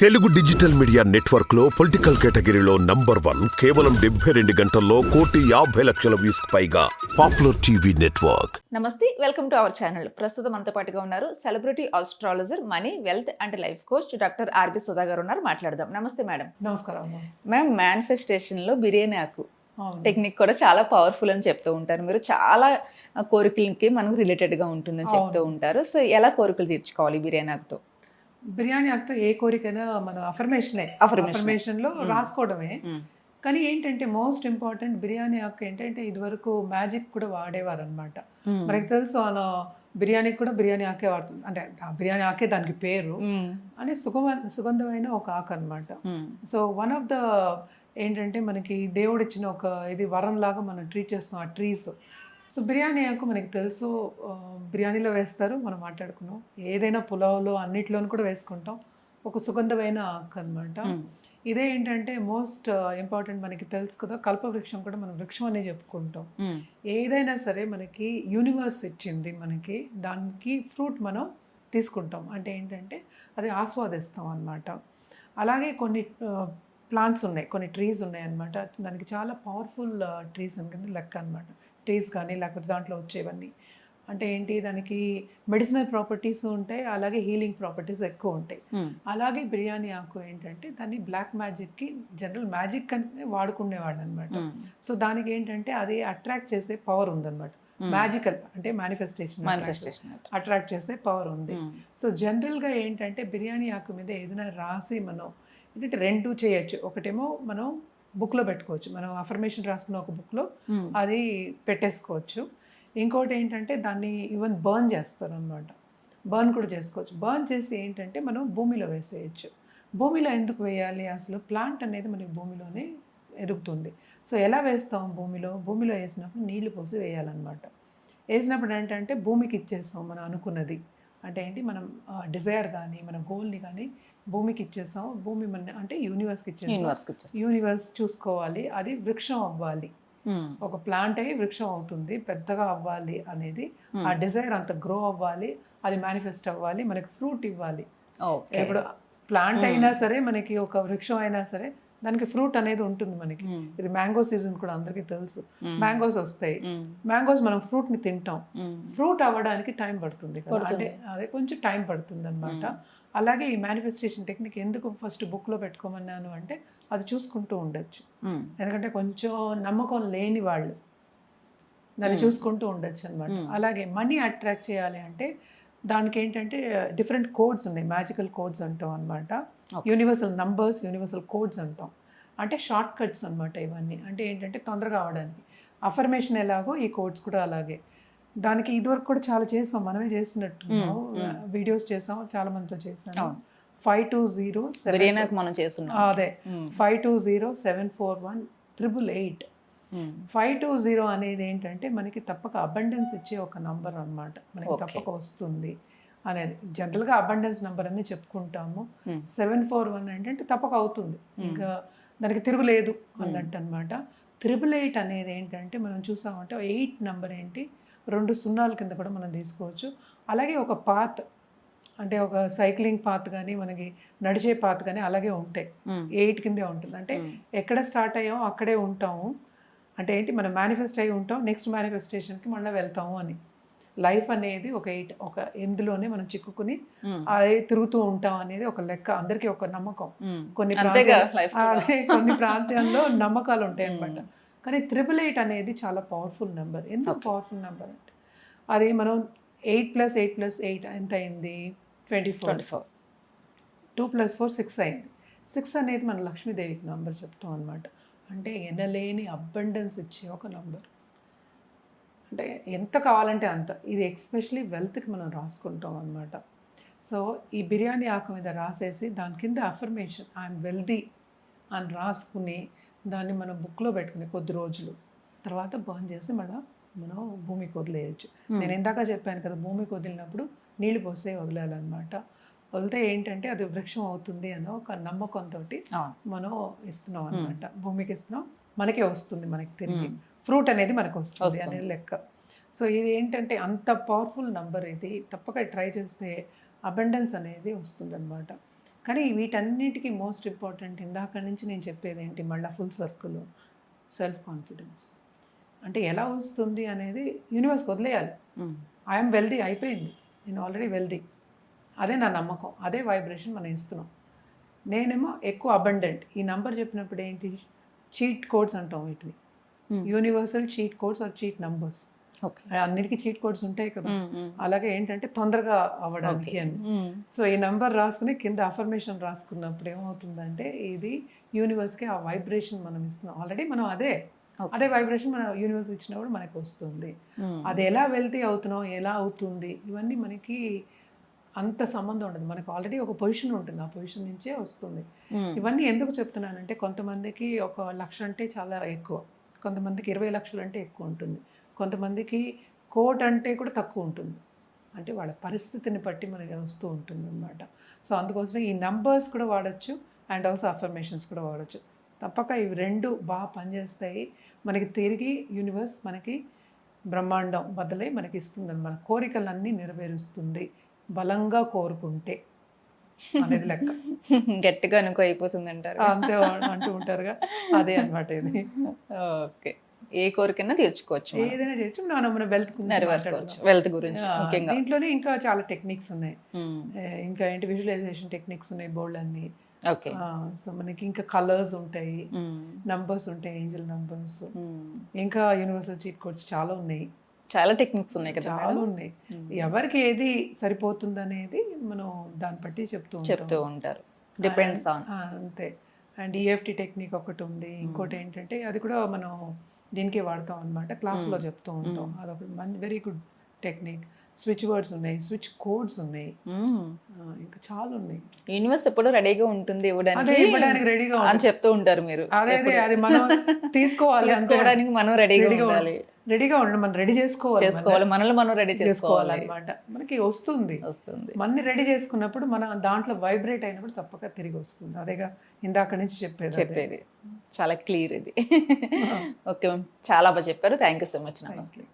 Telugu digital media నెట్వర్క్లో political కేటగిరీలో number one కేవలం డెబ్బై రెండు గంటల్లో కోటి యాభై లక్షల వ్యూస్ పైగా పాపులర్ టీవీ నెట్వర్క్. నమస్తే వెల్కమ్ టు అవర్ ఛానల్. ప్రస్తుతం మనతో పాటుగా ఉన్నారు celebrity astrologer money wealth and life coach doctor R B Sudha గారు ఉన్నారు. మాట్లాడదాం. నమస్తే మేడం. నమస్కారం మ్యామ్ మేనిఫెస్టేషన్లో బిర్యానీ ఆకు. టెక్నిక్ కూడా చాలా పవర్ఫుల్ అని చెప్తూ ఉంటారు. మీరు చాలా కోరికలకి మనకు రిలేటెడ్గా ఉంటుందని చెప్తూ. ఉంటారు. సో ఎలా కోరికలు తీర్చుకోవాలి బిర్యానీ ఆకుతో? బిర్యానీ ఆకుతో ఏ కోరికైనా మన అఫర్మేషనే Affirmation. అఫర్మేషన్లో మ్మ్. రాసుకోవడమే కానీ ఏంటంటే మోస్ట్ ఇంపార్టెంట్ బిర్యానీ ఆకు ఏంటంటే ఇదివరకు మ్యాజిక్ కూడా వాడేవారు అనమాట మనకి తెలుసు మన బిర్యానీ కూడా బిర్యానీ ఆకే వాడుతుంది. అంటే బిర్యానీ ఆకే దానికి పేరు. అని సుగమ సుగంధమైన ఒక ఆకు అనమాట సో వన్ ఆఫ్ ద ఏంటంటే మనకి దేవుడు ఇచ్చిన ఒక ఇది వరం లాగా మనం ట్రీట్ చేస్తాం ఆ ట్రీస్ సో బిర్యానీ ఆకు మనకి తెలుసు బిర్యానీలో వేస్తారు మనం మాట్లాడుకున్నాం. ఏదైనా పులావ్లో అన్నిట్లోనూ కూడా వేసుకుంటాం. ఒక సుగంధమైన ఆకు అనమాట ఇదే ఏంటంటే మోస్ట్ ఇంపార్టెంట్ మనకి తెలుసు కదా కల్పవృక్షం కూడా మనం వృక్షం అనే చెప్పుకుంటాం. ఏదైనా సరే మనకి యూనివర్స్ ఇచ్చింది మనకి దానికి ఫ్రూట్ మనం తీసుకుంటాం. అంటే ఏంటంటే అది ఆస్వాదిస్తాం అన్నమాట. అలాగే కొన్ని ప్లాంట్స్ ఉన్నాయి కొన్ని ట్రీస్ ఉన్నాయి అన్నమాట. దానికి చాలా పవర్ఫుల్ ట్రీస్ కింద లెక్క అన్నమాట. ట్రీస్ కానీ లేకపోతే దాంట్లో వచ్చేవన్నీ. అంటే ఏంటి దానికి మెడిసినల్ ప్రాపర్టీస్ ఉంటాయి అలాగే హీలింగ్ ప్రాపర్టీస్ ఎక్కువ ఉంటాయి. అలాగే బిర్యానీ ఆకు ఏంటంటే దాన్ని బ్లాక్ మ్యాజిక్కి జనరల్ మ్యాజిక్ అని వాడుకునేవాడు అనమాట సో దానికి ఏంటంటే అది అట్రాక్ట్ చేసే పవర్ ఉందన్నమాట. మ్యాజికల్ అంటే మేనిఫెస్టేషన్ మేనిఫెస్టేషన్ అట్రాక్ట్ చేసే పవర్ ఉంది. సో జనరల్గా ఏంటంటే బిర్యానీ ఆకు మీద ఏదైనా రాసి మనం ఏంటంటే రెండు చేయొచ్చు. ఒకటేమో మనం బుక్లో పెట్టుకోవచ్చు. మనం అఫర్మేషన్ రాసుకున్న ఒక బుక్లో అది పెట్టేసుకోవచ్చు. ఇంకోటి ఏంటంటే దాన్ని ఈవెన్ బర్న్ చేస్తారు అనమాట బర్న్ కూడా చేసుకోవచ్చు. బర్న్ చేసి ఏంటంటే మనం భూమిలో వేసేయచ్చు. భూమిలో ఎందుకు వేయాలి? అసలు ప్లాంట్ అనేది మనకి భూమిలోనే ఎదుగుతుంది సో ఎలా వేస్తాం భూమిలో? భూమిలో వేసినప్పుడు నీళ్ళు పోసి వేయాలన్నమాట. వేసినప్పుడు ఏంటంటే భూమికి ఇచ్చేస్తాం మనం అనుకున్నది. అంటే ఏంటి? మనం డిజైర్ కానీ మన గోల్ని కానీ భూమికి ఇచ్చేస్తాం భూమి మన అంటే యూనివర్స్కి ఇచ్చేస్తాం యూనివర్స్ చూసుకోవాలి. అది వృక్షం అవ్వాలి. ఒక ప్లాంట్ అయ్యి వృక్షం అవుతుంది. పెద్దగా అవ్వాలి అనేది. ఆ డిజైర్ అంత గ్రో అవ్వాలి. అది మేనిఫెస్ట్ అవ్వాలి. మనకి ఫ్రూట్ ఇవ్వాలి. ఇప్పుడు ప్లాంట్ అయినా సరే మనకి ఒక వృక్షం అయినా సరే దానికి ఫ్రూట్ అనేది ఉంటుంది మనకి. ఇది మ్యాంగో సీజన్ కూడా అందరికీ తెలుసు. మ్యాంగోస్ వస్తాయి. మ్యాంగోస్ మనం ఫ్రూట్ని తింటాం. ఫ్రూట్ అవ్వడానికి టైం పడుతుంది. అంటే అదే కొంచెం టైం పడుతుంది అనమాట అలాగే ఈ మేనిఫెస్టేషన్ టెక్నిక్ ఎందుకు ఫస్ట్ బుక్లో పెట్టుకోమన్నాను అంటే అది చూసుకుంటూ ఉండొచ్చు. ఎందుకంటే కొంచెం నమ్మకం లేని వాళ్ళు దాన్ని Hmm. చూసుకుంటూ ఉండొచ్చు అనమాట Hmm. అలాగే మనీ అట్రాక్ట్ చేయాలి అంటే దానికి ఏంటంటే డిఫరెంట్ కోడ్స్ ఉన్నాయి. మ్యాజికల్ కోడ్స్ అంటాం అనమాట. యూనివర్సల్ నంబర్స్ యూనివర్సల్ కోడ్స్ అంటాం. అంటే షార్ట్ కట్స్ అనమాట ఇవన్నీ. అంటే ఏంటంటే తొందరగా అవడానికి అఫర్మేషన్ ఎలాగో ఈ కోడ్స్ కూడా అలాగే. దానికి ఇదివరకు కూడా చాలా చేసాం మనమే చేసినట్టు. వీడియోస్ చేసాం చాలా మందితో అవును. ఫైవ్ టూ జీరో మనం చేస్తున్నాం. అదే. Five two zero seven four one triple eight. Five two zero అనేది ఏంటంటే మనకి తప్పక అబండెన్స్ ఇచ్చే ఒక నంబర్ అన్నమాట. మనకి. తప్పక వస్తుంది అనేది. జనరల్గా అబండెన్స్ నెంబర్ అని చెప్పుకుంటాము. సెవెన్ ఫోర్ వన్ ఏంటంటే తప్పక అవుతుంది. ఇంకా దానికి తిరుగులేదు అన్నట్టు అనమాట త్రిబుల్ ఎయిట్ అనేది ఏంటంటే మనం చూసామంటే ఎయిట్ నెంబర్ ఏంటి? రెండు సున్నాల కింద కూడా మనం తీసుకోవచ్చు. అలాగే ఒక పాత్ అంటే ఒక సైక్లింగ్ పాత్ కానీ మనకి నడిచే పాత్ కానీ అలాగే ఉంటాయి. ఎయిట్ కిందే ఉంటుంది. అంటే ఎక్కడ స్టార్ట్ అయ్యామో అక్కడే ఉంటాము. అంటే ఏంటి? మనం మేనిఫెస్ట్ అయి ఉంటాం నెక్స్ట్ మేనిఫెస్టేషన్కి మళ్ళీ వెళ్తాము అని. లైఫ్ అనేది ఒక ఎయిట్ ఒక ఎందులోనే మనం చిక్కుకుని అదే తిరుగుతూ ఉంటాం అనేది ఒక లెక్క అందరికీ ఒక నమ్మకం. కొన్ని కొన్ని ప్రాంతాల్లో నమ్మకాలు ఉంటాయి అన్నమాట కానీ త్రిబుల్ ఎయిట్ అనేది చాలా పవర్ఫుల్ నెంబర్ ఎందుకు పవర్ఫుల్ నెంబర్ అంటే? అది మనం eight plus eight plus eight ఎంత అయింది twenty four twenty four two plus four six అయింది. సిక్స్ అనేది మన లక్ష్మీదేవికి నంబర్ చెప్తాం అనమాట అంటే ఎనలేని అబండెన్స్ ఇచ్చే ఒక నంబర్ అంటే ఎంత కావాలంటే అంత. ఇది ఎక్స్పెషలీ వెల్త్కి మనం రాసుకుంటాం అనమాట సో ఈ బిర్యానీ ఆకు మీద రాసేసి దాని కింద అఫర్మేషన్ ఐఎమ్ వెల్దీ అని రాసుకుని దాన్ని మనం బుక్లో పెట్టుకుని కొద్ది రోజులు తర్వాత బర్న్ చేసి మళ్ళీ మనం భూమికి వదిలేయచ్చు నేను ఇందాక చెప్పాను కదా భూమికి వదిలినప్పుడు నీళ్ళు పోసే వదిలేయాలన్నమాట వదిలితే ఏంటంటే అది వృక్షం అవుతుంది అన్న ఒక నమ్మకంతో మనం ఇస్తున్నాం అనమాట భూమికి ఇస్తున్నాం మనకే వస్తుంది మనకి తిరిగి. ఫ్రూట్ అనేది మనకు వస్తుంది వస్తుంది. అనేది లెక్క. సో ఇది ఏంటంటే అంత పవర్ఫుల్ నంబర్ ఇది. తప్పక ట్రై చేస్తే అబెండెన్స్ అనేది వస్తుంది అనమాట కానీ వీటన్నిటికీ మోస్ట్ ఇంపార్టెంట్ ఇందాక నుంచి నేను చెప్పేది ఏంటి? మళ్ళీ ఫుల్ సర్కిల్ సెల్ఫ్ కాన్ఫిడెన్స్. అంటే ఎలా వస్తుంది అనేది యూనివర్స్కి వదిలేయాలి. ఐఎమ్ వెల్దీ అయిపోయింది. నేను ఆల్రెడీ వెల్దీ. అదే నా నమ్మకం. అదే వైబ్రేషన్ మనం ఇస్తున్నాం. నేనేమో ఎక్కువ అబండెంట్. ఈ నంబర్ చెప్పినప్పుడు ఏంటి? చీట్ కోడ్స్ అంటాం వీటిని. Universal cheat codes or cheat numbers. అన్నిటికీ చీట్ కోడ్స్ ఉంటాయి కదా. అలాగే ఏంటంటే తొందరగా అవ్వడానికి అని. సో ఈ నంబర్ రాసుకుని కింద అఫర్మేషన్ రాసుకున్నప్పుడు ఏమవుతుందంటే ఇది యూనివర్స్కి ఆ వైబ్రేషన్ మనం ఇస్తున్నాం. ఆల్రెడీ మనం అదే అదే వైబ్రేషన్ మన యూనివర్స్ ఇచ్చినప్పుడు మనకు వస్తుంది. అది ఎలా వెళ్తే అవుతున్నాం ఎలా అవుతుంది ఇవన్నీ మనకి అంత సంబంధం ఉండదు. మనకు ఆల్రెడీ ఒక పొజిషన్ ఉంటుంది. ఆ పొజిషన్ నుంచే వస్తుంది. ఇవన్నీ ఎందుకు చెప్తున్నానంటే కొంతమందికి ఒక లక్ష అంటే చాలా ఎక్కువ. కొంతమందికి ఇరవై లక్షలు అంటే ఎక్కువ ఉంటుంది. కొంతమందికి కోట్ అంటే కూడా తక్కువ ఉంటుంది. అంటే వాళ్ళ పరిస్థితిని బట్టి మనకి వస్తూ ఉంటుంది అనమాట సో అందుకోసమే ఈ నంబర్స్ కూడా వాడచ్చు అండ్ ఆల్సో అఫర్మేషన్స్ కూడా వాడచ్చు. తప్పక ఇవి రెండు బాగా పనిచేస్తాయి. మనకి తిరిగి యూనివర్స్ మనకి బ్రహ్మాండం బదులై మనకి ఇస్తుంది మన కోరికలన్నీ నెరవేరుస్తుంది. బలంగా కోరుకుంటే అనేది లెక్క. గట్టిగా అనుకో అయిపోతుంది అంటారు అంతే అంటూ ఉంటారుగా. అదే అన్నమాట ఇది. ఓకే. ఏ కోరికైనా తీర్చుకోవచ్చు. ఏదైనా చేయొచ్చు. మనం మన వెల్త్ నెరవేర్చుకోవచ్చు. వెల్త్ గురించి ముఖ్యంగా. దీంట్లోనే ఇంకా చాలా టెక్నిక్స్ ఉన్నాయి. ఇంకా ఏంటి విజువలైజేషన్ టెక్నిక్స్ ఉన్నాయి బోల్డ్ అన్ని. ఓకే. సో మనకి ఇంకా కలర్స్ ఉంటాయి. నంబర్స్ ఉంటాయి ఏంజల్ నంబర్స్. ఇంకా యూనివర్సల్ చీట్ కోడ్స్ చాలా ఉన్నాయి. చాలా టెక్నిక్స్ ఉన్నాయి కదా చాలా? ఉన్నాయి. ఎవరికి ఏది సరిపోతుంది అనేది మనం దాన్ని బట్టి చెప్తూ చెప్తూ ఉంటాం ఉంటారు డిపెండ్స్ ఆన్ ఆ, అంతే. అండ్ ఈఎఫ్టి టెక్నిక్ ఒకటి ఉంది. ఇంకోటి ఏంటంటే అది కూడా మనం దీనికే వాడతాం అనమాట క్లాస్లో చెప్తూ ఉంటాం. అదొకటి మంచి very good technique switch words ఉన్నాయి స్విచ్ కోడ్స్ ఉన్నాయి. ఇంకా చాలా ఉన్నాయి. యూనివర్స్ ఎప్పుడు రెడీగా ఉంటుంది ఇవ్వడానికి ఇవ్వడానికి రెడీగా అని చెప్తూ ఉంటారు మీరు అదే అదే అది మనం తీసుకోవాలి అంతే. తీసుకోవడానికి మనం రెడీగా ఉండాలి. రెడీగా ఉండడం మనం రెడీ చేసుకోవాలి చేసుకోవాలి మనల్ని మనం రెడీ చేసుకోవాలి. చేసుకోవాలన్నమాట. మనకి వస్తుంది. వస్తుంది. మన్ని రెడీ చేసుకున్నప్పుడు మన దాంట్లో వైబ్రేట్ అయినప్పుడు తప్పక తిరిగి వస్తుంది. అదేగా ఇందాక నుంచి చెప్పేది. చెప్పేది. చాలా క్లియర్ ఇది. ఓకే మ్యామ్ చాలా బాగా చెప్పారు. Thank you so much. నమస్తే.